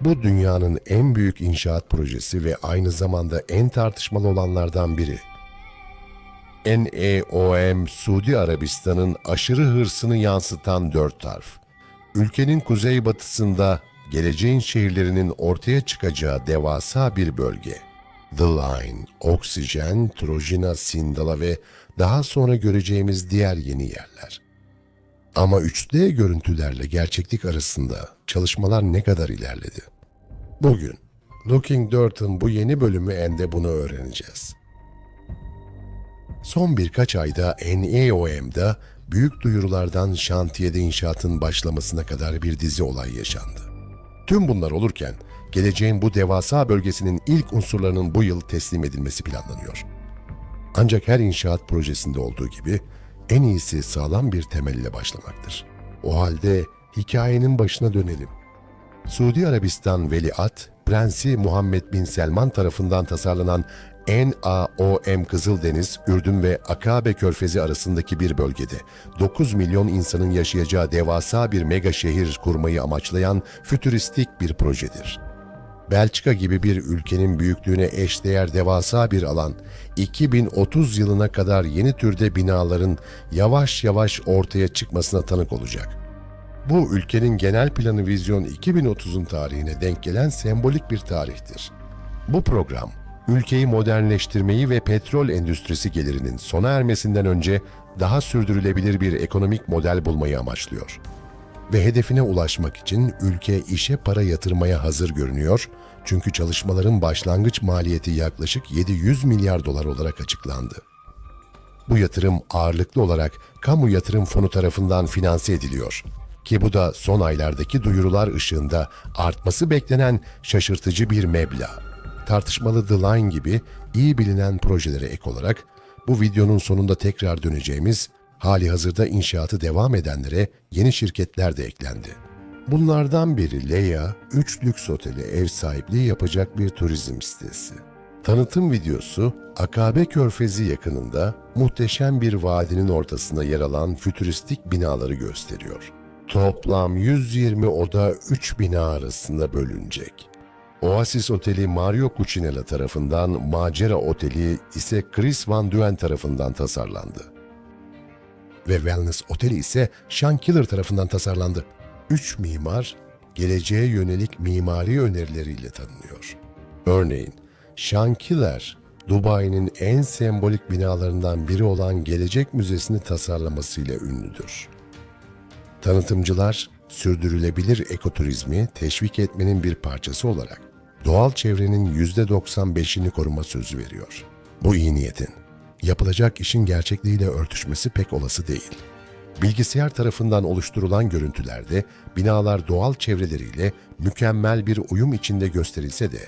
Bu dünyanın en büyük inşaat projesi ve aynı zamanda en tartışmalı olanlardan biri. NEOM, Suudi Arabistan'ın aşırı hırsını yansıtan dört harf. Ülkenin kuzeybatısında geleceğin şehirlerinin ortaya çıkacağı devasa bir bölge. The Line, Oksijen, Trojina, Sindala ve daha sonra göreceğimiz diğer yeni yerler. Ama 3D görüntülerle gerçeklik arasında çalışmalar ne kadar ilerledi? Bugün Looking Dirt'ın bu yeni bölümü ende bunu öğreneceğiz. Son birkaç ayda NEOM'da büyük duyurulardan şantiyede inşaatın başlamasına kadar bir dizi olay yaşandı. Tüm bunlar olurken geleceğin bu devasa bölgesinin ilk unsurlarının bu yıl teslim edilmesi planlanıyor. Ancak her inşaat projesinde olduğu gibi en iyisi sağlam bir temelle başlamaktır. O halde hikayenin başına dönelim. Suudi Arabistan Veliaht, Prensi Muhammed Bin Selman tarafından tasarlanan NAOM Kızıldeniz, Ürdün ve Akabe Körfezi arasındaki bir bölgede 9 milyon insanın yaşayacağı devasa bir mega şehir kurmayı amaçlayan fütüristik bir projedir. Belçika gibi bir ülkenin büyüklüğüne eşdeğer devasa bir alan, 2030 yılına kadar yeni türde binaların yavaş yavaş ortaya çıkmasına tanık olacak. Bu ülkenin genel planı vizyon 2030'un tarihine denk gelen sembolik bir tarihtir. Bu program, ülkeyi modernleştirmeyi ve petrol endüstrisi gelirinin sona ermesinden önce daha sürdürülebilir bir ekonomik model bulmayı amaçlıyor. Ve hedefine ulaşmak için ülke işe para yatırmaya hazır görünüyor çünkü çalışmaların başlangıç maliyeti yaklaşık 700 milyar dolar olarak açıklandı. Bu yatırım ağırlıklı olarak kamu yatırım fonu tarafından finanse ediliyor. Ki bu da son aylardaki duyurular ışığında artması beklenen şaşırtıcı bir meblağ. Tartışmalı The Line gibi iyi bilinen projelere ek olarak bu videonun sonunda tekrar döneceğimiz hali hazırda inşaatı devam edenlere yeni şirketler de eklendi. Bunlardan biri Leia, 3 lüks oteli ev sahipliği yapacak bir turizm sitesi. Tanıtım videosu Akabe Körfezi yakınında muhteşem bir vadinin ortasında yer alan fütüristik binaları gösteriyor. Toplam 120 oda 3 bina arasında bölünecek. Oasis Oteli Mario Cucinella tarafından, Macera Oteli ise Chris Van Duen tarafından tasarlandı. Ve Wellness Oteli ise Sean Killer tarafından tasarlandı. Üç mimar, geleceğe yönelik mimari önerileriyle tanınıyor. Örneğin, Sean Killer, Dubai'nin en sembolik binalarından biri olan Gelecek Müzesi'ni tasarlamasıyla ünlüdür. Tanıtımcılar, sürdürülebilir ekoturizmi teşvik etmenin bir parçası olarak doğal çevrenin %95'ini koruma sözü veriyor. Bu iyi niyetin yapılacak işin gerçekliğiyle örtüşmesi pek olası değil. Bilgisayar tarafından oluşturulan görüntülerde binalar doğal çevreleriyle mükemmel bir uyum içinde gösterilse de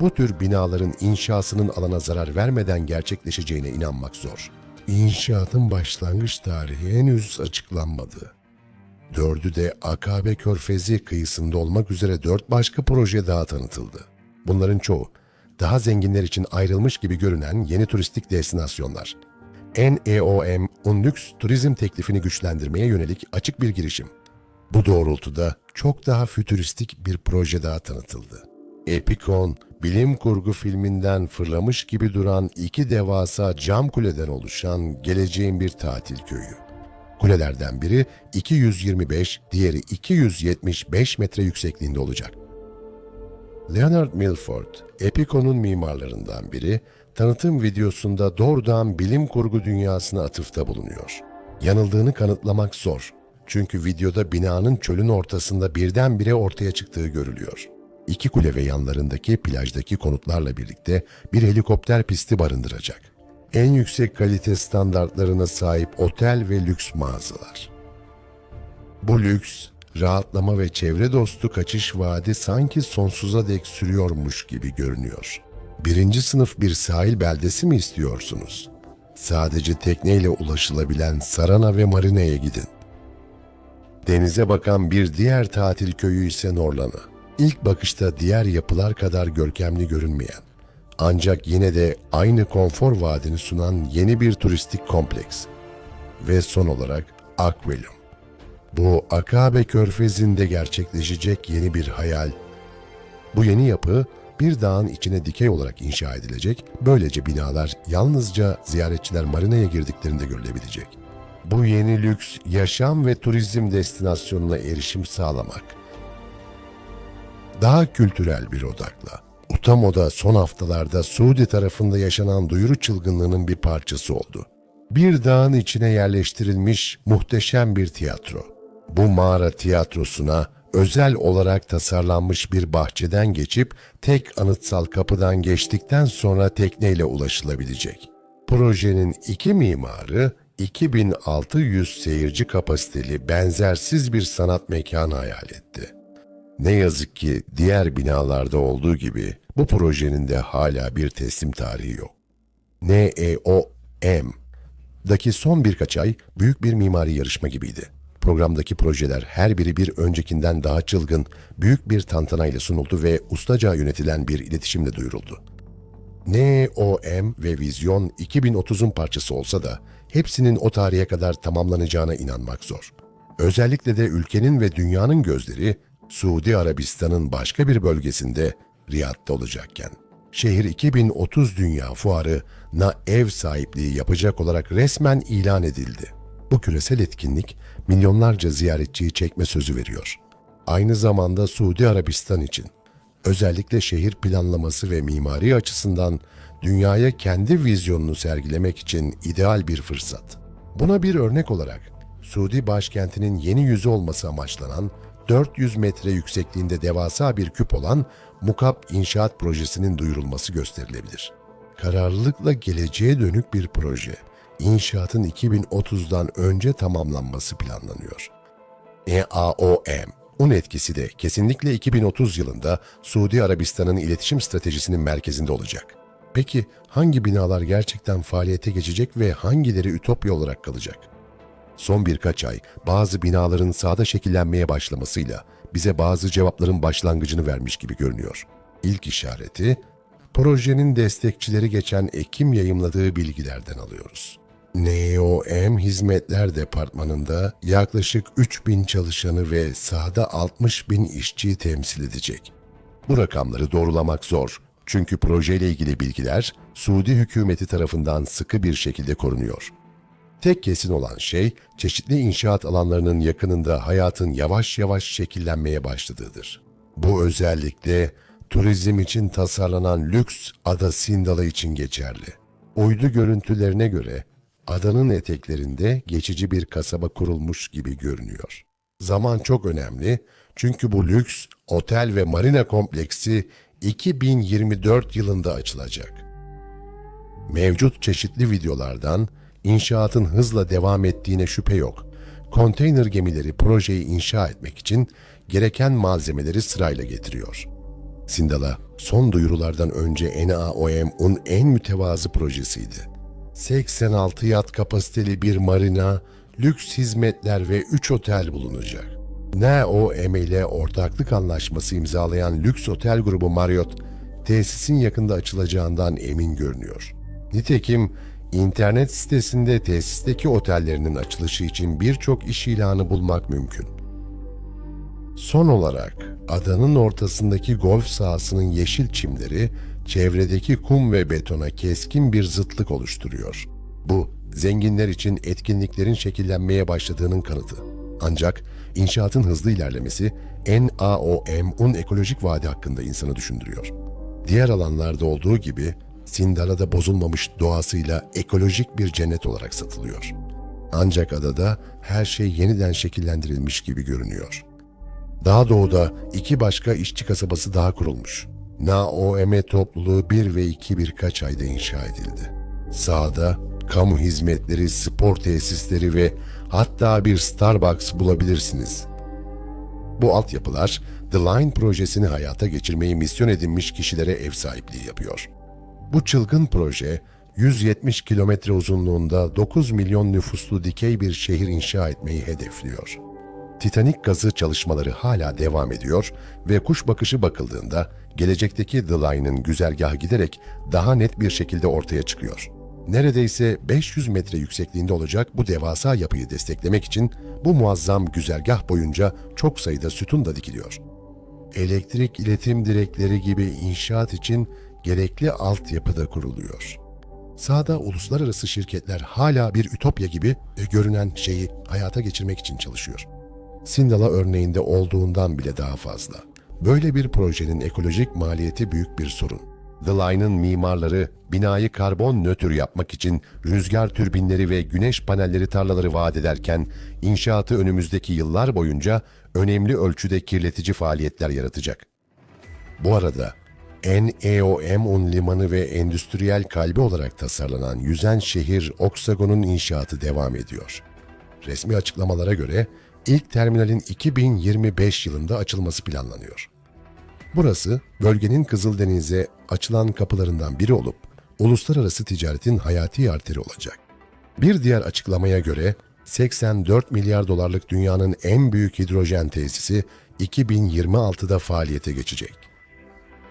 bu tür binaların inşasının alana zarar vermeden gerçekleşeceğine inanmak zor. İnşaatın başlangıç tarihi henüz açıklanmadı. Dördü de Akabe Körfezi kıyısında olmak üzere dört başka proje daha tanıtıldı. Bunların çoğu daha zenginler için ayrılmış gibi görünen yeni turistik destinasyonlar. NEOM, un lüks turizm teklifini güçlendirmeye yönelik açık bir girişim. Bu doğrultuda çok daha fütüristik bir proje daha tanıtıldı. Epicon, bilim kurgu filminden fırlamış gibi duran iki devasa cam kuleden oluşan geleceğin bir tatil köyü. Kulelerden biri 225, diğeri 275 metre yüksekliğinde olacak. Leonard Milford, Epico'nun mimarlarından biri, tanıtım videosunda doğrudan bilim kurgu dünyasına atıfta bulunuyor. Yanıldığını kanıtlamak zor. Çünkü videoda binanın çölün ortasında birdenbire ortaya çıktığı görülüyor. İki kule ve yanlarındaki plajdaki konutlarla birlikte bir helikopter pisti barındıracak. En yüksek kalite standartlarına sahip otel ve lüks mağazalar. Bu lüks, rahatlama ve çevre dostu kaçış vaadi sanki sonsuza dek sürüyormuş gibi görünüyor. Birinci sınıf bir sahil beldesi mi istiyorsunuz? Sadece tekneyle ulaşılabilen Sarana ve Marina'ya gidin. Denize bakan bir diğer tatil köyü ise Norlana. İlk bakışta diğer yapılar kadar görkemli görünmeyen, ancak yine de aynı konfor vaadini sunan yeni bir turistik kompleks. Ve son olarak Bu yeni yapı bir dağın içine dikey olarak inşa edilecek, böylece binalar yalnızca ziyaretçiler marinaya girdiklerinde görülebilecek. Bu yeni lüks, yaşam ve turizm destinasyonuna erişim sağlamak. Daha kültürel bir odakla. Utamo'da son haftalarda Suudi tarafında yaşanan duyuru çılgınlığının bir parçası oldu. Bir dağın içine yerleştirilmiş muhteşem bir tiyatro. Bu mağara tiyatrosuna özel olarak tasarlanmış bir bahçeden geçip tek anıtsal kapıdan geçtikten sonra tekneyle ulaşılabilecek. Projenin iki mimarı 2600 seyirci kapasiteli benzersiz bir sanat mekanı hayal etti. Ne yazık ki diğer binalarda olduğu gibi bu projenin de hala bir teslim tarihi yok. NEOM daki son birkaç ay büyük bir mimari yarışma gibiydi. Programdaki projeler her biri bir öncekinden daha çılgın, büyük bir tantanayla sunuldu ve ustaca yönetilen bir iletişimle duyuruldu. NEOM ve Vizyon 2030'un parçası olsa da hepsinin o tarihe kadar tamamlanacağına inanmak zor. Özellikle de ülkenin ve dünyanın gözleri Suudi Arabistan'ın başka bir bölgesinde Riyad'da olacakken. Şehir 2030 Dünya Fuarı'na ev sahipliği yapacak olarak resmen ilan edildi. Bu küresel etkinlik milyonlarca ziyaretçiyi çekme sözü veriyor. Aynı zamanda Suudi Arabistan için özellikle şehir planlaması ve mimari açısından dünyaya kendi vizyonunu sergilemek için ideal bir fırsat. Buna bir örnek olarak Suudi başkentinin yeni yüzü olması amaçlanan 400 metre yüksekliğinde devasa bir küp olan Mukab İnşaat Projesi'nin duyurulması gösterilebilir. Kararlılıkla geleceğe dönük bir proje. İnşaatın 2030'dan önce tamamlanması planlanıyor. EAOM Un etkisi de kesinlikle 2030 yılında Suudi Arabistan'ın iletişim stratejisinin merkezinde olacak. Peki hangi binalar gerçekten faaliyete geçecek ve hangileri ütopya olarak kalacak? Son birkaç ay bazı binaların sahada şekillenmeye başlamasıyla bize bazı cevapların başlangıcını vermiş gibi görünüyor. İlk işareti projenin destekçileri geçen Ekim yayımladığı bilgilerden alıyoruz. NEOM Hizmetler Departmanı'nda yaklaşık 3000 çalışanı ve sahada 60 bin işçiyi temsil edecek. Bu rakamları doğrulamak zor çünkü projeyle ilgili bilgiler Suudi hükümeti tarafından sıkı bir şekilde korunuyor. Tek kesin olan şey çeşitli inşaat alanlarının yakınında hayatın yavaş yavaş şekillenmeye başladığıdır. Bu özellikle turizm için tasarlanan lüks ada Sindala için geçerli. Uydu görüntülerine göre adanın eteklerinde geçici bir kasaba kurulmuş gibi görünüyor. Zaman çok önemli çünkü bu lüks otel ve marina kompleksi 2024 yılında açılacak. Mevcut çeşitli videolardan inşaatın hızla devam ettiğine şüphe yok. Konteyner gemileri projeyi inşa etmek için gereken malzemeleri sırayla getiriyor. Sindala son duyurulardan önce NAOM'un en mütevazı projesiydi. 86 yat kapasiteli bir marina, lüks hizmetler ve 3 otel bulunacak. NAOM ile ortaklık anlaşması imzalayan lüks otel grubu Marriott, tesisin yakında açılacağından emin görünüyor. Nitekim internet sitesinde tesisteki otellerinin açılışı için birçok iş ilanı bulmak mümkün. Son olarak adanın ortasındaki golf sahasının yeşil çimleri çevredeki kum ve betona keskin bir zıtlık oluşturuyor. Bu zenginler için etkinliklerin şekillenmeye başladığının kanıtı. Ancak inşaatın hızlı ilerlemesi NAOM'un ekolojik vaadi hakkında insanı düşündürüyor. Diğer alanlarda olduğu gibi Sindala'da bozulmamış doğasıyla ekolojik bir cennet olarak satılıyor. Ancak adada her şey yeniden şekillendirilmiş gibi görünüyor. Daha doğuda iki başka işçi kasabası daha kurulmuş. NAOM topluluğu 1 ve 2 birkaç ayda inşa edildi. Sağda kamu hizmetleri, spor tesisleri ve hatta bir Starbucks bulabilirsiniz. Bu altyapılar The Line projesini hayata geçirmeyi misyon edinmiş kişilere ev sahipliği yapıyor. Bu çılgın proje 170 kilometre uzunluğunda 9 milyon nüfuslu dikey bir şehir inşa etmeyi hedefliyor. Titanik gazı çalışmaları hala devam ediyor ve kuş bakışı bakıldığında gelecekteki The Line'ın güzergahı giderek daha net bir şekilde ortaya çıkıyor. Neredeyse 500 metre yüksekliğinde olacak bu devasa yapıyı desteklemek için bu muazzam güzergah boyunca çok sayıda sütun da dikiliyor. elektrik iletim direkleri gibi inşaat için gerekli altyapı da kuruluyor. Sahada uluslararası şirketler hala bir ütopya gibi görünen şeyi hayata geçirmek için çalışıyor. Sindala örneğinde olduğundan bile daha fazla. Böyle bir projenin ekolojik maliyeti büyük bir sorun. The Line'ın mimarları binayı karbon nötr yapmak için rüzgar türbinleri ve güneş panelleri tarlaları vaat ederken inşaatı önümüzdeki yıllar boyunca önemli ölçüde kirletici faaliyetler yaratacak. Bu arada NEOM limanı ve endüstriyel kalbi olarak tasarlanan yüzen şehir Oksagon'un inşaatı devam ediyor. Resmi açıklamalara göre ilk terminalin 2025 yılında açılması planlanıyor. Burası bölgenin Kızıldeniz'e açılan kapılarından biri olup uluslararası ticaretin hayati arteri olacak. Bir diğer açıklamaya göre 84 milyar dolarlık dünyanın en büyük hidrojen tesisi 2026'da faaliyete geçecek.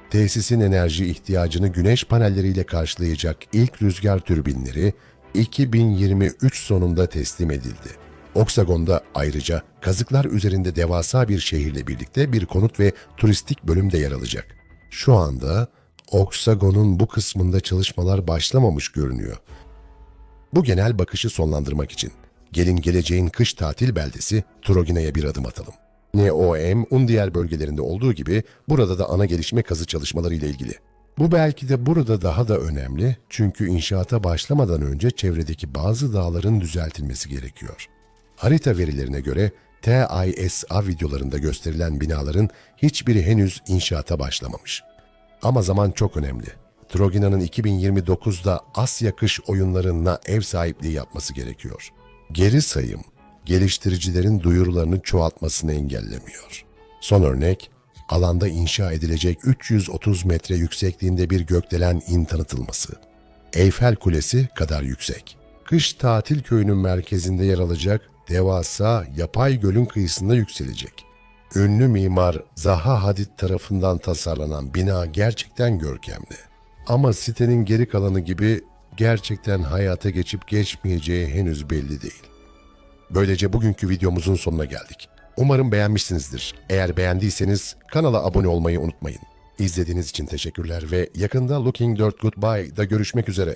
Tesisin enerji ihtiyacını güneş panelleriyle karşılayacak ilk rüzgar türbinleri 2023 sonunda teslim edildi. Oksagon'da ayrıca kazıklar üzerinde devasa bir şehirle birlikte bir konut ve turistik bölüm de yer alacak. Şu anda Oksagon'un bu kısmında çalışmalar başlamamış görünüyor. Bu genel bakışı sonlandırmak için gelin geleceğin kış tatil beldesi Trogina'ya bir adım atalım. NEOM, un diğer bölgelerinde olduğu gibi burada da ana gelişme kazı çalışmaları ile ilgili. Bu belki de burada daha da önemli çünkü inşaata başlamadan önce çevredeki bazı dağların düzeltilmesi gerekiyor. Harita verilerine göre TISA videolarında gösterilen binaların hiçbiri henüz inşaata başlamamış. Ama zaman çok önemli. Trogina'nın 2029'da Asya kış oyunlarına ev sahipliği yapması gerekiyor. Geri sayım, geliştiricilerin duyurularını çoğaltmasını engellemiyor. Son örnek, alanda inşa edilecek 330 metre yüksekliğinde bir gökdelen in tanıtılması. Eyfel Kulesi kadar yüksek. Kış tatil köyünün merkezinde yer alacak devasa yapay gölün kıyısında yükselecek. Ünlü mimar Zaha Hadid tarafından tasarlanan bina gerçekten görkemli. Ama sitenin geri kalanı gibi gerçekten hayata geçip geçmeyeceği henüz belli değil. Böylece bugünkü videomuzun sonuna geldik. Umarım beğenmişsinizdir. Eğer beğendiyseniz kanala abone olmayı unutmayın. İzlediğiniz için teşekkürler ve yakında Looking Dirt Goodbye'da görüşmek üzere.